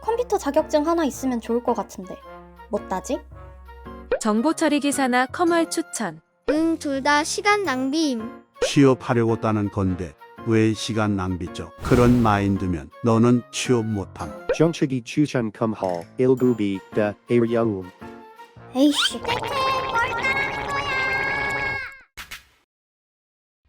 컴퓨터 자격증 하나 있으면 좋을 것 같은데. 뭐 따지? 정보 처리 기사나 커멀 추천. 응, 둘 다 시간 낭비임. 취업하려고 따는 건데 왜 시간 낭비죠? 그런 마인드면 너는 취업 못함. 정책이 추천 금할 1구비 다 에리영움 에이씨.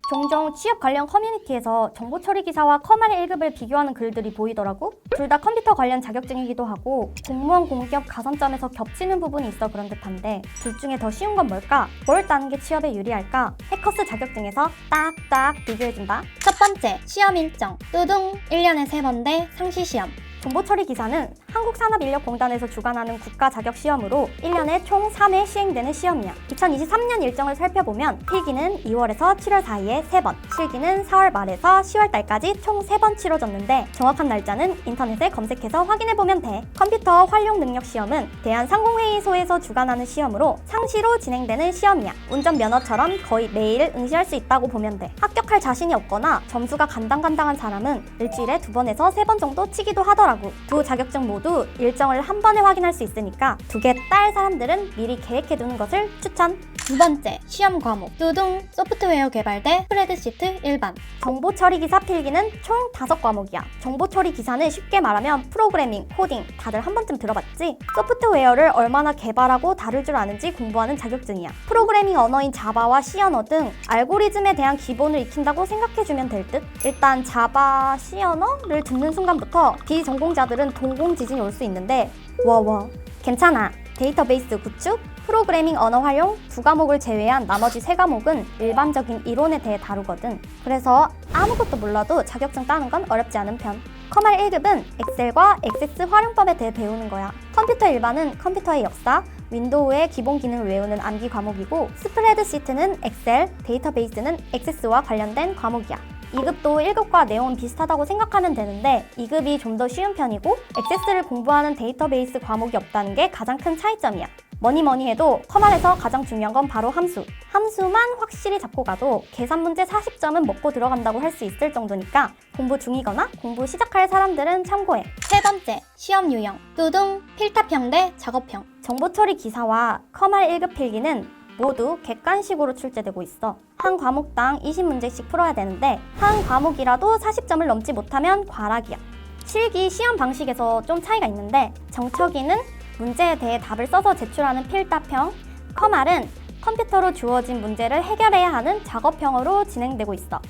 종종 취업 관련 커뮤니티에서 정보 처리 기사와 커말 1급을 비교하는 글들이 보이더라고. 둘 다 컴퓨터 관련 자격증이기도 하고 공무원 공기업 가산점에서 겹치는 부분이 있어 그런 듯한데 둘 중에 더 쉬운 건 뭘까? 뭘 따는 게 취업에 유리할까? 해커스 자격증에서 딱딱 비교해준다. 첫 번째, 시험 일정. 뚜둥 1년에 3번 대 상시 시험. 정보 처리 기사는 한국산업인력공단에서 주관하는 국가 자격 시험으로 1년에 총 3회 시행되는 시험이야. 2023년 일정을 살펴보면 필기는 2월에서 7월 사이에 3번, 실기는 4월 말에서 10월 달까지 총 3번 치러졌는데 정확한 날짜는 인터넷에 검색해서 확인해 보면 돼. 컴퓨터 활용 능력 시험은 대한상공회의소에서 주관하는 시험으로 상시로 진행되는 시험이야. 운전 면허처럼 거의 매일 응시할 수 있다고 보면 돼. 합격할 자신이 없거나 점수가 간당간당한 사람은 일주일에 두 번에서 세 번 정도 치기도 하더라고. 두 자격증 모두 일정을 한 번에 확인할 수 있으니까 두 개 딸 사람들은 미리 계획해 두는 것을 추천. 두 번째, 시험 과목. 뚜둥, 소프트웨어 개발 대, 스프레드시트 일반. 정보 처리 기사 필기는 총 다섯 과목이야. 정보 처리 기사는 쉽게 말하면 프로그래밍, 코딩 다들 한 번쯤 들어봤지? 소프트웨어를 얼마나 개발하고 다룰 줄 아는지 공부하는 자격증이야. 프로그래밍 언어인 자바와 C 언어 등 알고리즘에 대한 기본을 익힌다고 생각해주면 될 듯? 일단 자바, C 언어를 듣는 순간부터 비전공자들은 동공 지진이 올 수 있는데 와와 괜찮아. 데이터베이스 구축, 프로그래밍 언어 활용 두 과목을 제외한 나머지 세 과목은 일반적인 이론에 대해 다루거든. 그래서 아무것도 몰라도 자격증 따는 건 어렵지 않은 편. 커말 1급은 엑셀과 액세스 활용법에 대해 배우는 거야. 컴퓨터 일반은 컴퓨터의 역사, 윈도우의 기본 기능을 외우는 암기 과목이고 스프레드시트는 엑셀, 데이터베이스는 액세스와 관련된 과목이야. 2급도 1급과 내용은 비슷하다고 생각하면 되는데 2급이 좀 더 쉬운 편이고 액세스를 공부하는 데이터베이스 과목이 없다는 게 가장 큰 차이점이야. 뭐니 뭐니 해도 커말에서 가장 중요한 건 바로 함수. 함수만 확실히 잡고 가도 계산 문제 40점은 먹고 들어간다고 할 수 있을 정도니까 공부 중이거나 공부 시작할 사람들은 참고해. 세 번째, 시험 유형. 뚜둥, 필답형 대 작업형. 정보 처리 기사와 커말 1급 필기는 모두 객관식으로 출제되고 있어. 한 과목당 20문제씩 풀어야 되는데 한 과목이라도 40점을 넘지 못하면 과락이야. 실기 시험 방식에서 좀 차이가 있는데 정척이는 문제에 대해 답을 써서 제출하는 필답형, 커말은 컴퓨터로 주어진 문제를 해결해야 하는 작업형으로 진행되고 있어.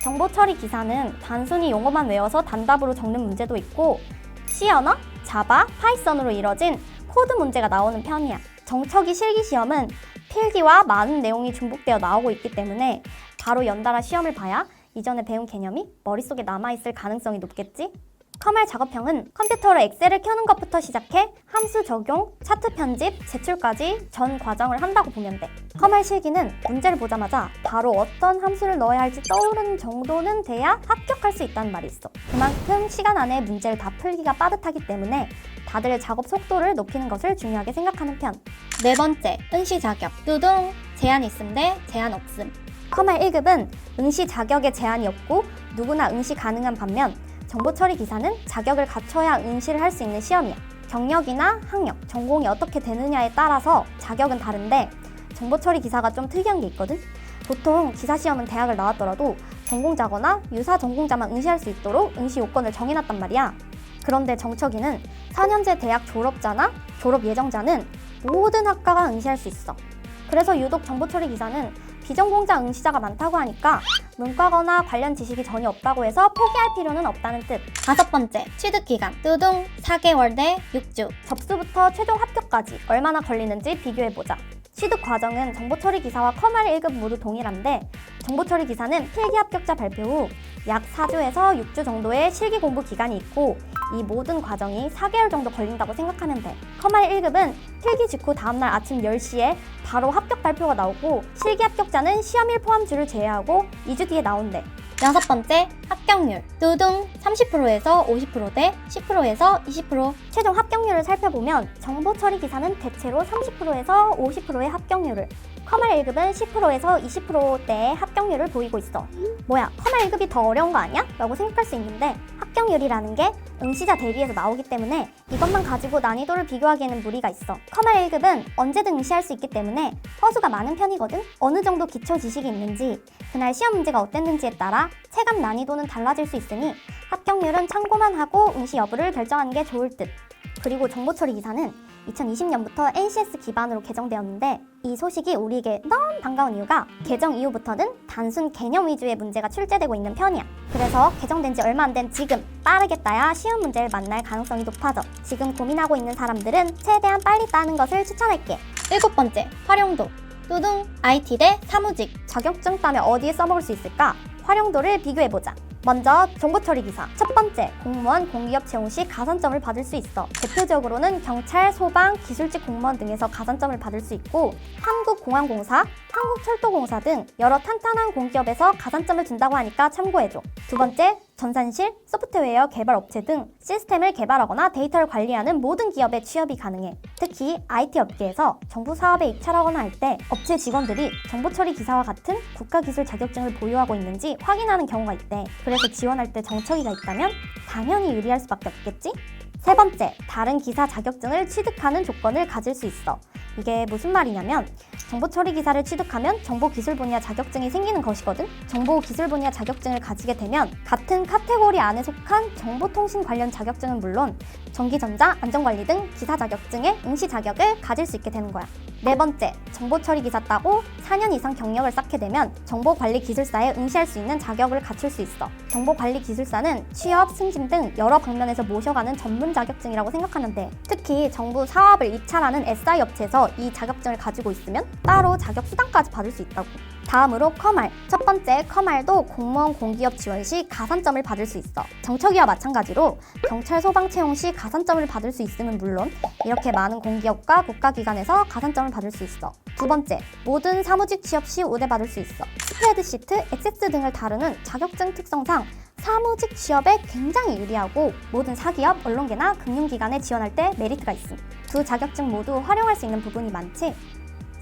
정보 처리 기사는 단순히 용어만 외워서 단답으로 적는 문제도 있고 C 언어, 자바, 파이썬으로 이뤄진 코드 문제가 나오는 편이야. 정척이 실기 시험은 필기와 많은 내용이 중복되어 나오고 있기 때문에 바로 연달아 시험을 봐야 이전에 배운 개념이 머릿속에 남아있을 가능성이 높겠지? 커말 작업형은 컴퓨터로 엑셀을 켜는 것부터 시작해 함수 적용, 차트 편집, 제출까지 전 과정을 한다고 보면 돼. 커말 실기는 문제를 보자마자 바로 어떤 함수를 넣어야 할지 떠오르는 정도는 돼야 합격할 수 있다는 말이 있어. 그만큼 시간 안에 문제를 다 풀기가 빠듯하기 때문에 다들 작업 속도를 높이는 것을 중요하게 생각하는 편. 네 번째, 응시 자격. 뚜둥, 제한 있음 대 제한 없음. 커말 1급은 응시 자격에 제한이 없고 누구나 응시 가능한 반면 정보 처리 기사는 자격을 갖춰야 응시를 할 수 있는 시험이야. 경력이나 학력, 전공이 어떻게 되느냐에 따라서 자격은 다른데 정보 처리 기사가 좀 특이한 게 있거든. 보통 기사 시험은 대학을 나왔더라도 전공자거나 유사 전공자만 응시할 수 있도록 응시 요건을 정해놨단 말이야. 그런데 정척이는 4년제 대학 졸업자나 졸업 예정자는 모든 학과가 응시할 수 있어. 그래서 유독 정보 처리 기사는 비전공자 응시자가 많다고 하니까 문과거나 관련 지식이 전혀 없다고 해서 포기할 필요는 없다는 뜻. 다섯 번째, 취득 기간. 뚜둥 4개월 대 6주. 접수부터 최종 합격까지 얼마나 걸리는지 비교해 보자. 취득 과정은 정보 처리 기사와 커말 1급 모두 동일한데 정보 처리 기사는 필기 합격자 발표 후 약 4주에서 6주 정도의 실기 공부 기간이 있고 이 모든 과정이 4개월 정도 걸린다고 생각하면 돼. 커말 1급은 필기 직후 다음날 아침 10시에 바로 합격 발표가 나오고 실기 합격자는 시험일 포함주를 제외하고 2주 뒤에 나온대. 여섯 번째, 합격률. 뚜둥 30%에서 50%대 10%에서 20%. 최종 합격률을 살펴보면 정보 처리 기사는 대체로 30%에서 50%의 합격률을 커말 1급은 10%에서 20%대의 합격률을 보이고 있어. 뭐야, 커말 1급이 더 어려운 거 아니야? 라고 생각할 수 있는데 합격률이라는 게 응시자 대비해서 나오기 때문에 이것만 가지고 난이도를 비교하기에는 무리가 있어. 커말 1급은 언제든 응시할 수 있기 때문에 허수가 많은 편이거든. 어느 정도 기초 지식이 있는지, 그날 시험 문제가 어땠는지에 따라 체감 난이도는 달라질 수 있으니 합격률은 참고만 하고 응시 여부를 결정하는 게 좋을 듯. 그리고 정보 처리 기사는 2020년부터 NCS 기반으로 개정되었는데 이 소식이 우리에게 너무 반가운 이유가 개정 이후부터는 단순 개념 위주의 문제가 출제되고 있는 편이야. 그래서 개정된 지 얼마 안 된 지금 빠르게 따야 쉬운 문제를 만날 가능성이 높아져. 지금 고민하고 있는 사람들은 최대한 빨리 따는 것을 추천할게. 일곱 번째, 활용도. 뚜둥, IT 대 사무직. 자격증 따면 어디에 써먹을 수 있을까? 활용도를 비교해보자. 먼저 정보처리 기사. 첫 번째, 공무원 공기업 채용 시 가산점을 받을 수 있어. 대표적으로는 경찰, 소방, 기술직 공무원 등에서 가산점을 받을 수 있고 한국공항공사, 한국철도공사 등 여러 탄탄한 공기업에서 가산점을 준다고 하니까 참고해줘. 두 번째, 전산실, 소프트웨어 개발 업체 등 시스템을 개발하거나 데이터를 관리하는 모든 기업에 취업이 가능해. 특히 IT 업계에서 정부 사업에 입찰하거나 할 때 업체 직원들이 정보 처리 기사와 같은 국가 기술 자격증을 보유하고 있는지 확인하는 경우가 있대. 그래서 지원할 때 정처기가 있다면 당연히 유리할 수밖에 없겠지? 세 번째, 다른 기사 자격증을 취득하는 조건을 가질 수 있어. 이게 무슨 말이냐면 정보 처리 기사를 취득하면 정보 기술 분야 자격증이 생기는 것이거든. 정보 기술 분야 자격증을 가지게 되면 같은 카테고리 안에 속한 정보통신 관련 자격증은 물론 전기전자, 안전관리 등 기사 자격증의 응시 자격을 가질 수 있게 되는 거야. 네 번째, 정보 처리 기사 따고 4년 이상 경력을 쌓게 되면 정보관리 기술사에 응시할 수 있는 자격을 갖출 수 있어. 정보관리 기술사는 취업, 승진 등 여러 방면에서 모셔가는 전문 자격증이라고 생각하면 돼. 특히 정부 사업을 입찰하는 SI 업체에서 이 자격증을 가지고 있으면 따로 자격 수당까지 받을 수 있다고. 다음으로 커말. 첫 번째 커말도 공무원 공기업 지원 시 가산점을 받을 수 있어. 정처기와 마찬가지로 경찰 소방 채용 시 가산점을 받을 수 있음은 물론 이렇게 많은 공기업과 국가기관에서 가산점을 받을 수 있어. 두 번째, 모든 사무직 취업 시 우대받을 수 있어. 스프레드시트, 액세스 등을 다루는 자격증 특성상 사무직 취업에 굉장히 유리하고 모든 사기업, 언론계나 금융기관에 지원할 때 메리트가 있음. 두 자격증 모두 활용할 수 있는 부분이 많지.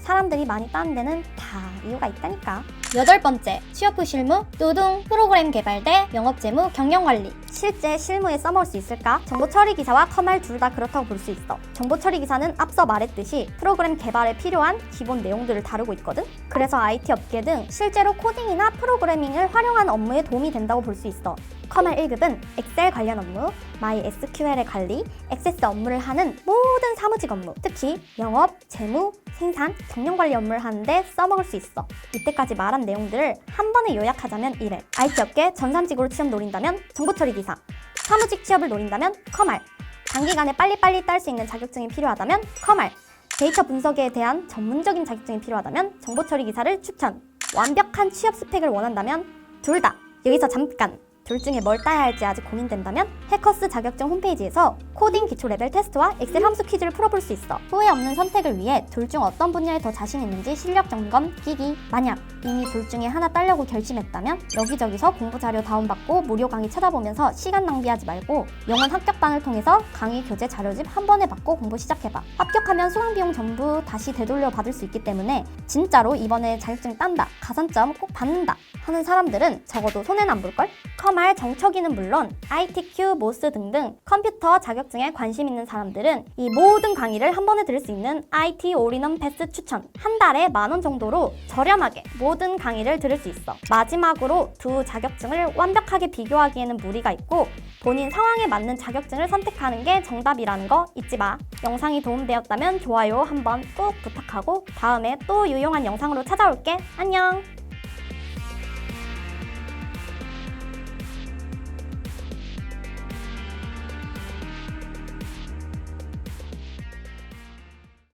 사람들이 많이 따는 데는 다 이유가 있다니까. 여덟 번째, 취업 후 실무, 뚜둥, 프로그램 개발 대 영업 재무, 경영 관리. 실제 실무에 써먹을 수 있을까? 정보 처리 기사와 커말 둘 다 그렇다고 볼 수 있어. 정보 처리 기사는 앞서 말했듯이 프로그램 개발에 필요한 기본 내용들을 다루고 있거든? 그래서 IT 업계 등 실제로 코딩이나 프로그래밍을 활용한 업무에 도움이 된다고 볼 수 있어. 커말 1급은 엑셀 관련 업무, MySQL의 관리, 액세스 업무를 하는 모든 사무직 업무, 특히 영업, 재무, 생산, 경영 관리 업무를 하는데 써먹을 수 있어. 이때까지 말한 내용들을 한 번에 요약하자면 이래. IT 업계 전산직으로 취업 노린다면 정보처리 기사, 사무직 취업을 노린다면 커말, 단기간에 빨리빨리 딸 수 있는 자격증이 필요하다면 커말, 데이터 분석에 대한 전문적인 자격증이 필요하다면 정보처리 기사를 추천. 완벽한 취업 스펙을 원한다면 둘 다. 여기서 잠깐. 둘 중에 뭘 따야 할지 아직 고민된다면 해커스 자격증 홈페이지에서 코딩 기초 레벨 테스트와 엑셀 함수 퀴즈를 풀어볼 수 있어. 후회 없는 선택을 위해 둘 중 어떤 분야에 더 자신 있는지 실력 점검 끼기. 만약 이미 둘 중에 하나 따려고 결심했다면 여기저기서 공부 자료 다운받고 무료 강의 찾아보면서 시간 낭비하지 말고 영원 합격반을 통해서 강의 교재 자료집 한 번에 받고 공부 시작해봐. 합격하면 수강 비용 전부 다시 되돌려 받을 수 있기 때문에 진짜로 이번에 자격증 딴다, 가산점 꼭 받는다 하는 사람들은 적어도 손해는 안 볼걸? 커말 정척이는 물론 ITQ, 모스 등등 컴퓨터 자격증에 관심 있는 사람들은 이 모든 강의를 한 번에 들을 수 있는 IT 올인원 패스 추천 한 달에 만 원 정도로 저렴하게 모든 강의를 들을 수 있어. 마지막으로 두 자격증을 완벽하게 비교하기에는 무리가 있고 본인 상황에 맞는 자격증을 선택하는 게 정답이라는 거 잊지 마. 영상이 도움되었다면 좋아요 한번 꼭 부탁하고 다음에 또 유용한 영상으로 찾아올게. 안녕